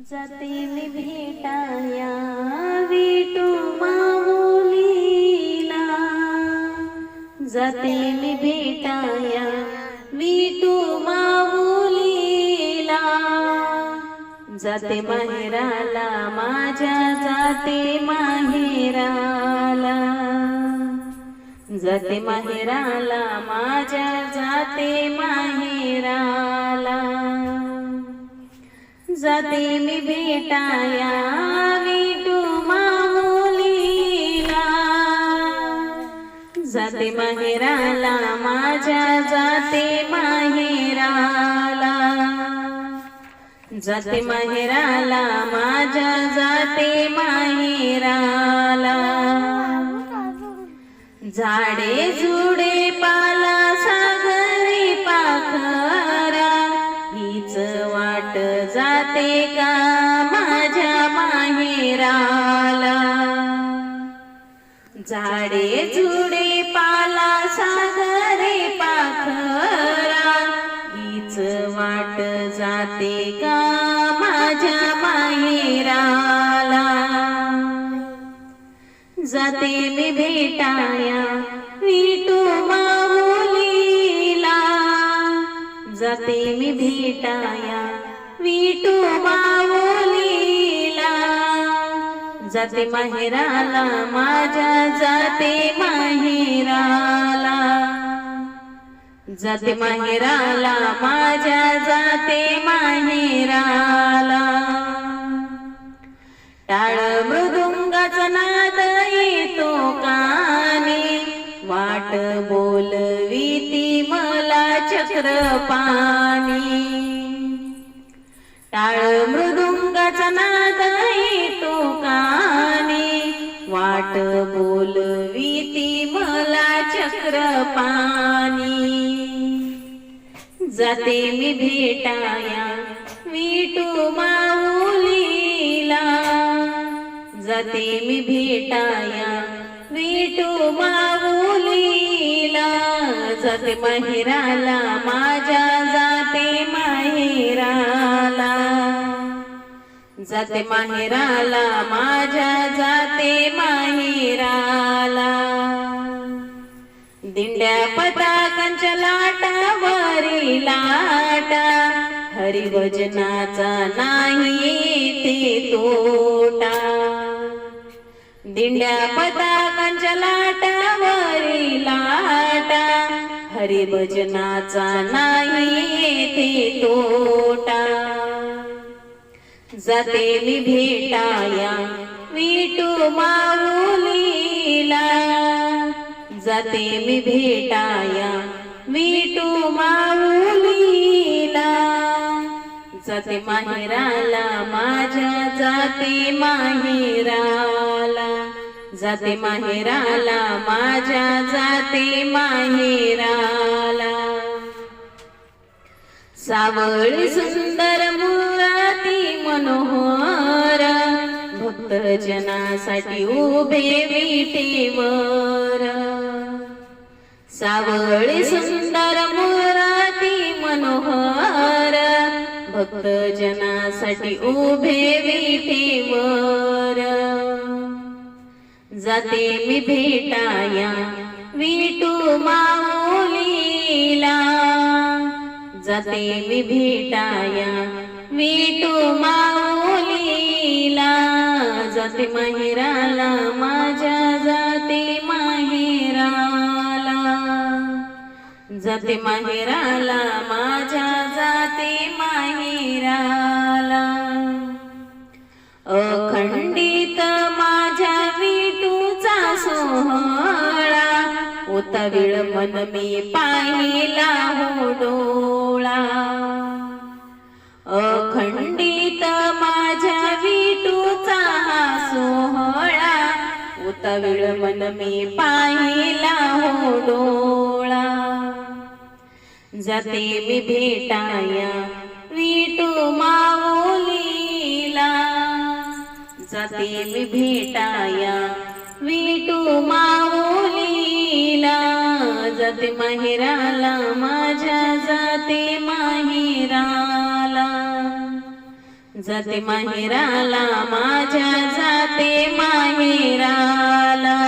जातील भेटाया विटू माऊलीला. जातील भेटाया विटू माऊलीला. जाते माहेराला माझ्या जाते माहेराला. जाते माहेराला माझ्या जाते माहेराला. जाते मी भेटाया विटू माऊलीला जाते माहेराला माझ्या जाते माहेराला. जाते माहेराला माझ्या जाते माहेराला. झाडे झुडे जाते का माझ्या माहेराला? झाडे झुडे पाला सागरे पाखरा. हीच वाट जाते का माझ्या माहेराला? जाते मी भेटाया विटू माऊलीला जाते मी भेटाया विटू माऊलीला जाते माहेराला माझ्या जाते माहेराला. जाते माहेराला माझ्या जाते माहेराला. टाळ मृदुंगाचा नाद येतो कानी. वाट बोलवी ती मला चक्रपाणी टाळ मृदुंगाचा नाद तो कानी. वाट बोलवी ती मला चक्रपाणी जाते मी भेटाया विटू माऊलीला. जाते मी भेटाया विटू माऊलीला. जाते माहेराला माझ्या जाते माहेरा. जाते माहेराला माझ्या जाते माहेराला. दिंड्या पताकांच्या लाटावरी लाटा हरिभजनाचा नाही ते तोटा. दिंड्या पताकांच्या लाटावरी लाटा हरिभजनाचा नाही ते तोटा. जाते मी भेटाया विटू माऊलीला. जाते मी भेटाया विटू माऊलीला. जाते माहेराला माझ्या जाते माहेराला. जाते माहेराला माझ्या जाते माहेराला. सावळी सुंदर मनोहर भक्त जनासाठी उभे विटेवर. सावळी सुंदर मुराती मनोहर भक्त जनासाठी उभे विटेवर. जाते मी भेटाया विटू माऊलीला जाते मी भेटाया विटू माऊलीला जाते माहेराला माझ्या जाते माहेराला. जाते माहेराला माझ्या जाते माहेराला. अखंडित माझ्या विटूचा सोहळा होता वेळ मन मी पाहिला हो डोळा. होता मन मी पाहिला हो डोळा. जाते मी भेटाया विटू माऊलीला. जाते मी भेटाया विटू माऊलीला. जाते माहेराला माझ्या जाते माहेराला. जाते माहेराला माझ्या जाते माहेराला.